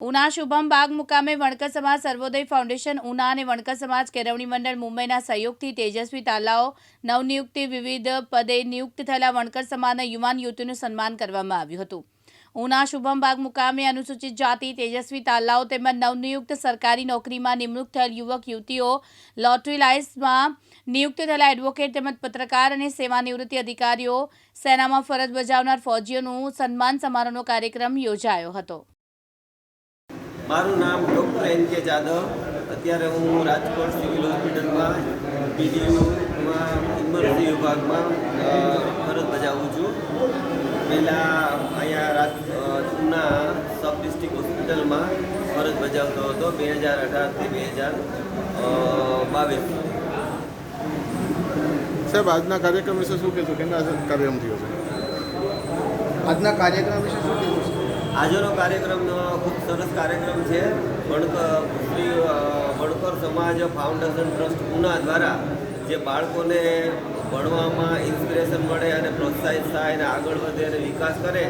ઉના શુભમ બાગ મુકામે વણકર સમાજ સર્વોદય ફાઉન્ડેશન ઉના અને વણકર સમાજ કેળવણી મંડળ મુંબઈના સહયોગથી તેજસ્વી તાલાઓ નવનિયુક્તિ વિવિધ પદે નિયુક્ત થયેલા વણકર સમાજના યુવાન યુવતીનું સન્માન કરવામાં આવ્યું હતું. ઉના શુભમ બાગ મુકામે અનુસૂચિત જાતિ, તેજસ્વી તાલાઓ તેમજ નવનિયુક્ત સરકારી નોકરીમાં નિમણૂક થયેલ યુવક, યુવતીઓ લોટરી લાઇન્સમાં નિયુક્ત થયેલા એડવોકેટ તેમજ પત્રકાર અને સેવાનિવૃત્તિ અધિકારીઓ સેનામાં ફરજ બજાવનાર ફૌજીઓનું સન્માન સમારોહનો કાર્યક્રમ યોજાયો હતો. મારું નામ ડૉક્ટર એન કે જાદવ. અત્યારે હું રાજકોટ સિવિલ હોસ્પિટલમાં પીડીયુમાં ઇમરજન્સી વિભાગમાં ફરજ બજાવું છું. પહેલાં અહીંયા રાજ જૂના સબ ડિસ્ટ્રિક્ટ હોસ્પિટલમાં ફરજ બજાવતો હતો બે હજાર અઢારથી બે હજાર બાવીસ સાહેબ આજના કાર્યક્રમ વિશે શું કહેશો? કેના કાર્યક્રમ થયો છે? આજના કાર્યક્રમ વિશે શું કહેવું આજનો કાર્યક્રમ ખૂબ સરસ કાર્યક્રમ છે. ભણકર શ્રી સમાજ ફાઉન્ડેશન ટ્રસ્ટ ઉના દ્વારા જે બાળકોને ભણવામાં ઇન્સ્પિરેશન મળે અને પ્રોત્સાહિત થાય અને આગળ વધે અને વિકાસ કરે,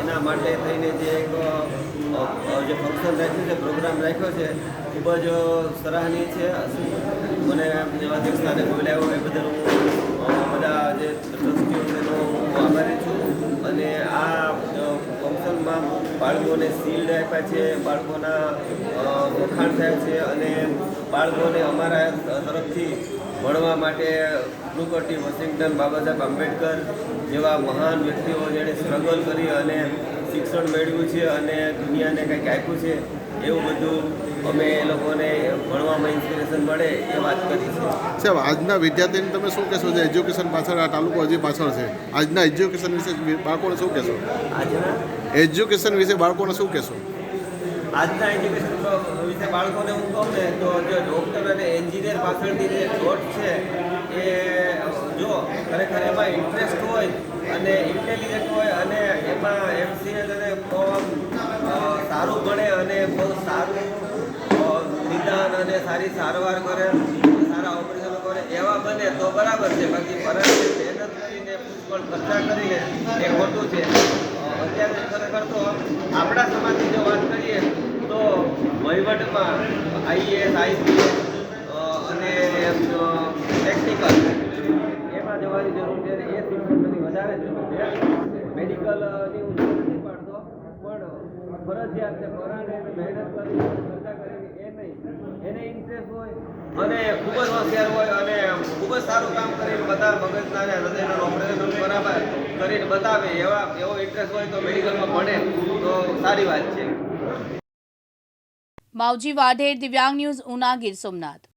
એના માટે થઈને જે એક જે ફંક્શન રાખ્યું છે પ્રોગ્રામ રાખ્યો છે, ખૂબ જ સરાહનીય છે. મને અધ્યક્ષ સ્થાને બોલાવ્યો, એ બદલ હું બધા જે ટ્રસ્ટીઓ છે હું આભારી છું. અને આ બાળકોને શિલ્ડ આપ્યા છે, બાળકોના વખાણ થયા છે અને બાળકોને અમારા તરફથી ભણવા માટે બુકર વોશિંગ્ટન બાબા સાહેબ આંબેડકર જેવા મહાન વ્યક્તિઓ જેણે સ્ટ્રગલ કરી અને શિક્ષણ મેળવ્યું છે અને દુનિયાને કંઈક આપ્યું છે એવું બધું અમે એ લોકોને ભણવામાં ઇન્સ્પિરેશન મળે એ વાત કરી છે. સાહેબ આજના વિદ્યાર્થીને તમે શું કહેશો? જે એજ્યુકેશન પાછળ આ તાલુકો હજી પાછળ છે. આજના એજ્યુકેશન વિશે બાળકોને શું કહેશો? આજના? એજ્યુકેશન વિશે બાળકોને શું કહેશો? આજના એજ્યુકેશન વિશે બાળકોને હું કહું ને તો જે ડૉક્ટર અને એન્જિનિયર પાછળની જે દોટ છે એ જો ખરેખર એમાં ઇન્ટરેસ્ટ હોય અને ઇન્ટેલિજન્ટ હોય અને એમાં એમસીએ અને બહુ સારું ભણે અને બહુ સારું નિદાન અને સારી સારવાર કરે, સારા ઓપરેશન કરે, એવા બને તો બરાબર છે. બાકી પરંતુ મહેનત કરીને પુષ્કળ ખર્ચા કરીને એ ખોટું છે. અત્યારે ખરેખર તો આપણા સમાજની જો વાત કરીએ તો વહીવટમાં આઈએએસ આઈપીએસ અને ટેકનિકલ એમાં જવાની જરૂર છે અને એ શિક્ષણની વધારે જરૂર છે મેડિકલની હું નથી પાડતો, પણ ફરજિયાત પરાણે મહેનત કરી ચર્ચા કરીને એ નહીં. એને ઇન્ટરેસ્ટ હોય, અને ખૂબ જ હોશિયાર હોય, અને ખૂબ જ સારું કામ કરીને બધા મગજના અને હૃદયના ઓપરેશન બરાબર કરીને બતાવે, એવા, એવો ઇન્ટરેસ્ટ હોય તો મેડિકલમાં ભણે, તો સારી વાત છે. માવજી વાઢેર, દિવ્યાંગ ન્યૂઝ, ઉના ગીર સોમનાથ.